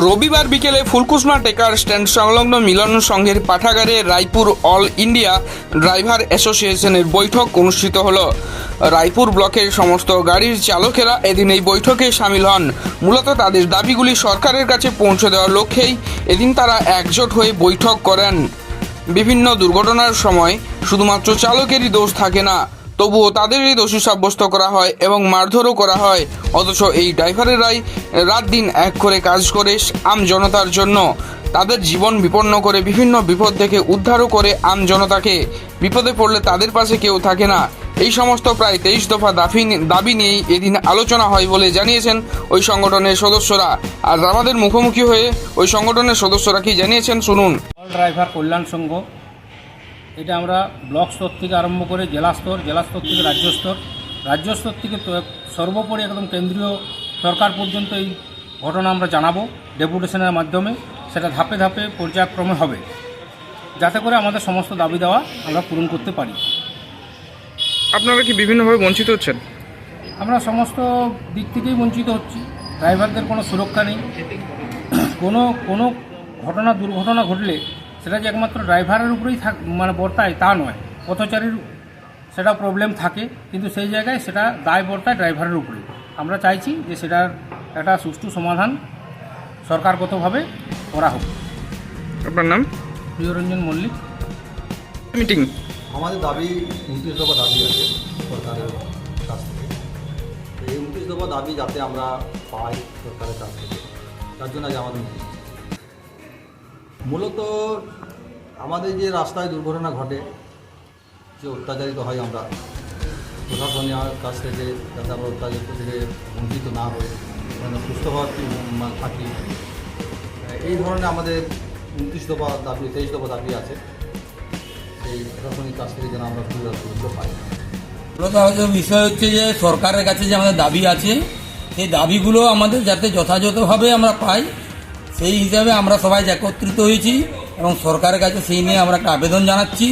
রবিবার বিকেলে ফুলকুসমা টেকার স্ট্যান্ড সংলগ্ন মিলন সংঘের পাঠাগারে রায়পুর অল ইন্ডিয়া ড্রাইভার অ্যাসোসিয়েশনের বৈঠক অনুষ্ঠিত হল। রায়পুর ব্লকের সমস্ত গাড়ির চালকেরা এদিন এই বৈঠকে সামিল হন। মূলত তাদের দাবিগুলি সরকারের কাছে পৌঁছে দেওয়ার লক্ষ্যেই এদিন তারা একজোট হয়ে বৈঠক করেন। বিভিন্ন দুর্ঘটনার সময় শুধুমাত্র চালকেরই দোষ থাকে না। তবুও তাদেরই দোষী সাব্যস্ত করা হয় এবং মারধরও করা হয়। অথচ এই ড্রাইভারেরাই রাত দিন এক করে কাজ করে আম জনতার জন্য। তাদের জীবন বিপন্ন করে বিভিন্ন বিপদ থেকে উদ্ধারও করে আম জনতাকে। বিপদে পড়লে তাদের পাশে কেউ থাকে না। এই সমস্ত প্রায় তেইশ দফা দাবি দাবি নিয়েই এদিন আলোচনা হয় বলে জানিয়েছেন ওই সংগঠনের সদস্যরা। আর আমাদের মুখোমুখি হয়ে ওই সংগঠনের সদস্যরা কি জানিয়েছেন শুনুন। ড্রাইভার কল্যাণ সংঘ এটা আমরা ব্লক স্তর থেকে আরম্ভ করে জেলা স্তর জেলা স্তর থেকে রাজ্য স্তর। রাজ্য স্তর থেকে সর্বোপরি একদম কেন্দ্রীয় সরকার পর্যন্ত এই ঘটনা আমরা জানাব ডেপুটেশনের মাধ্যমে। সেটা ধাপে ধাপে পর্যায়ক্রমে হবে। যাতে করে আমাদের সমস্ত দাবি দেওয়া আমরা পূরণ করতে পারি। আপনারা কি বিভিন্নভাবে বঞ্চিত হচ্ছেন? আমরা সমস্ত দিক থেকেই বঞ্চিত হচ্ছি। ড্রাইভারদের কোনো সুরক্ষা নেই। কোনো কোনো ঘটনা দুর্ঘটনা ঘটলে সেটা যে একমাত্র ড্রাইভারের উপরেই থাক মানে বর্তায় তা নয়। পথচারীর সেটা প্রবলেম থাকে কিন্তু সেই জায়গায় সেটা দায় বর্তায় ড্রাইভারের উপরে আমরা চাইছি যে সেটার একটা সুষ্ঠু সমাধান সরকারগতভাবে করা হোক। আপনার নাম? প্রিয়রঞ্জন মল্লিক। মিটিং। আমাদের দাবি উনত্রিশ দফা দাবি আছে সরকারের কাছ থেকে। এই উনত্রিশ দফা দাবি যাতে আমরা পাই সরকারের কাছ থেকে তার জন্য আজ আমাদের। মূলত আমাদের যে রাস্তায় দুর্ঘটনা ঘটে, যে অত্যাচারিত হয় আমরা, প্রশাসনের কাছ থেকে যাতে আমরা অত্যাচারিত থেকে বঞ্চিত না যেন সুস্থভাবে মানে থাকি এই ধরনের আমাদের উনত্রিশ দফা দাবি, তেইশ দফা দাবি আছে। সেই প্রশাসনিক কাছ থেকে যেন আমরা সুবিধা পাই। মূলত হচ্ছে বিষয় হচ্ছে যে, সরকারের কাছে যে আমাদের দাবি আছে, সেই দাবিগুলো আমাদের যাতে যথাযথভাবে আমরা পাই সেই হিসাবে আমরা সবাই একত্রিত হয়েছি এবং সরকারের কাছে সেই নিয়ে আমরা একটা আবেদন জানাচ্ছি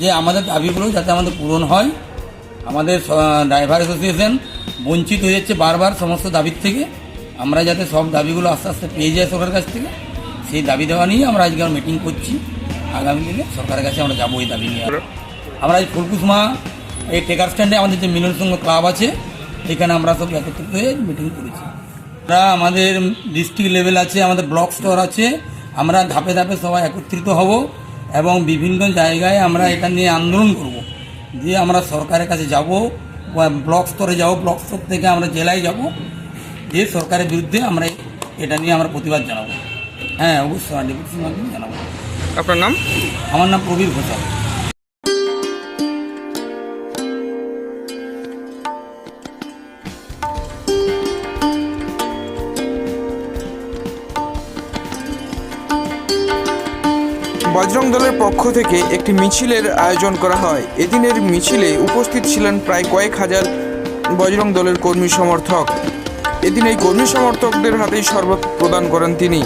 যে আমাদের দাবিগুলো যাতে আমাদের পূরণ হয়। আমাদের ড্রাইভার অ্যাসোসিয়েশন বঞ্চিত হয়ে যাচ্ছে বারবার সমস্ত দাবির থেকে। আমরা যাতে সব দাবিগুলো আস্তে আস্তে পেয়ে যাই সরকারের কাছ থেকে, সেই দাবি দেওয়া নিয়ে আমরা আজকে মিটিং করছি। আগামী দিনে সরকারের কাছে আমরা যাব এই দাবি নিয়ে। আমরা এই ফুলকুসমা এই টেকার স্ট্যান্ডে আমাদের যে মিলন সংঘ ক্লাব আছে, এখানে আমরা সব একত্রিত হয়ে মিটিং করেছি। আমাদের ডিস্ট্রিক্ট লেভেল আছে আমাদের ব্লক স্তর আছে আমরা ধাপে ধাপে সবাই একত্রিত হব এবং বিভিন্ন জায়গায় আমরা এটা নিয়ে আন্দোলন করব। দিয়ে আমরা সরকারের কাছে যাব ব্লক স্তরে যাব ব্লক স্তর থেকে আমরা জেলায় যাব দিয়ে সরকারের বিরুদ্ধে আমরা এটা নিয়ে আমরা প্রতিবাদ জানাব। হ্যাঁ অবশ্যই মাধ্যমে জানাব। আপনার নাম? আমার নাম প্রবীর ঘোষাল। বজরং দলের পক্ষ থেকে একটি মিছিলের আয়োজন করা হয়। এদিনের মিছিলে উপস্থিত ছিলেন প্রায় কয়েক হাজার বজরং দলের কর্মী সমর্থক। এদিন এই কর্মী সমর্থকদের হাতেই শরবত প্রদান করেন তিনি।